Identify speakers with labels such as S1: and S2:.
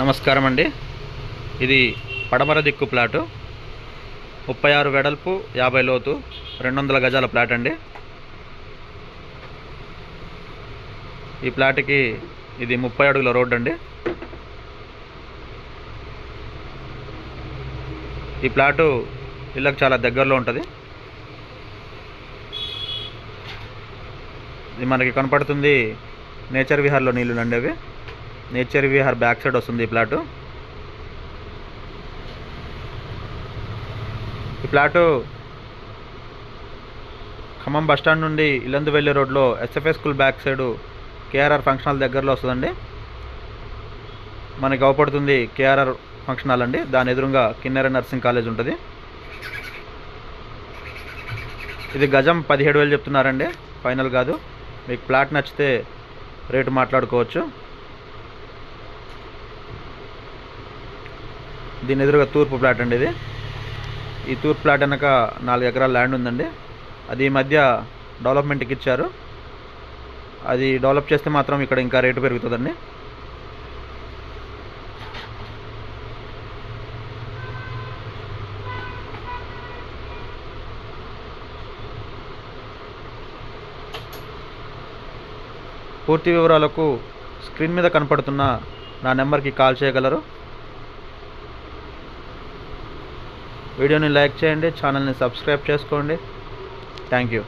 S1: నమస్కారం అండి ఇది పడమర దిక్కు ప్లాటు. ముప్పై ఆరు వెడల్పు యాభై లోతు రెండు వందల గజాల ప్లాట్ అండి. ఈ ప్లాట్కి ఇది ముప్పై అడుగుల రోడ్ అండి. ఈ ప్లాటు ఇళ్ళకు చాలా దగ్గరలో ఉంటుంది. ఇది మనకి కనపడుతుంది నేచర్ విహార్లో నీళ్ళు అండి అవి నేచర్ విహార్ బ్యాక్ సైడ్ వస్తుంది ఈ ప్లాటు. ఈ ప్లాటు ఖమ్మం బస్ స్టాండ్ నుండి ఇల్లందు వెళ్ళే రోడ్లో SFA school back side KRR function hall దగ్గరలో వస్తుందండి. మనకి అవపడుతుంది కేఆర్ఆర్ ఫంక్షన్ హాల్ అండి. దాని ఎదురుగా కిన్నెర నర్సింగ్ కాలేజ్ ఉంటుంది. ఇది గజం పదిహేడు వేలు చెప్తున్నారండి. ఫైనల్ కాదు. మీకు ప్లాట్ నచ్చితే రేటు మాట్లాడుకోవచ్చు. దీని ఎదురుగా తూర్పు ప్లాట్ అండి ఇది. ఈ తూర్పు ప్లాట్ వెనక నాలుగు ఎకరాల ల్యాండ్ ఉందండి. అది ఈ మధ్య డెవలప్మెంట్కి ఇచ్చారు. అది డెవలప్ చేస్తే మాత్రం ఇక్కడ ఇంకా రేటు పెరుగుతుందండి. పూర్తి వివరాలకు స్క్రీన్ మీద కనపడుతున్న నా నెంబర్కి కాల్ చేయగలరు. వీడియోని లైక్ చేయండి ఛానల్ని సబ్స్క్రైబ్ చేసుకోండి. Thank you.